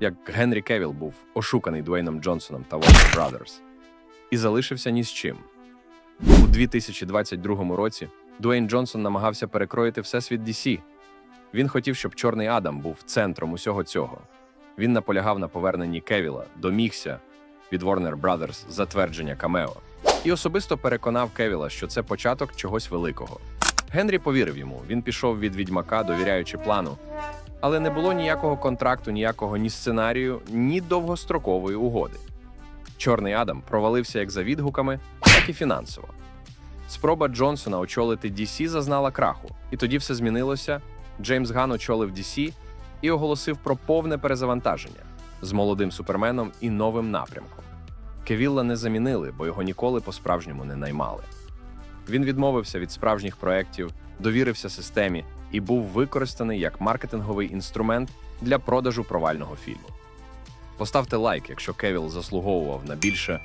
як Генрі Кевіл був ошуканий Дуейном Джонсоном та Warner Brothers і залишився ні з чим. У 2022 році Дуейн Джонсон намагався перекроїти всесвіт DC. Він хотів, щоб Чорний Адам був центром усього цього. Він наполягав на поверненні Кевіла, домігся від Warner Brothers затвердження Камео і особисто переконав Кевіла, що це початок чогось великого. Генрі повірив йому. Він пішов від відьмака, довіряючи плану, але не було ніякого контракту, ніякого ні сценарію, ні довгострокової угоди. Чорний Адам провалився як за відгуками, так і фінансово. Спроба Джонсона очолити DC зазнала краху, і тоді все змінилося. Джеймс Ган очолив DC і оголосив про повне перезавантаження з молодим суперменом і новим напрямком. Кевілла не замінили, бо його ніколи по-справжньому не наймали. Він відмовився від справжніх проєктів, довірився системі і був використаний як маркетинговий інструмент для продажу провального фільму. Поставте лайк, якщо Кевіл заслуговував на більше,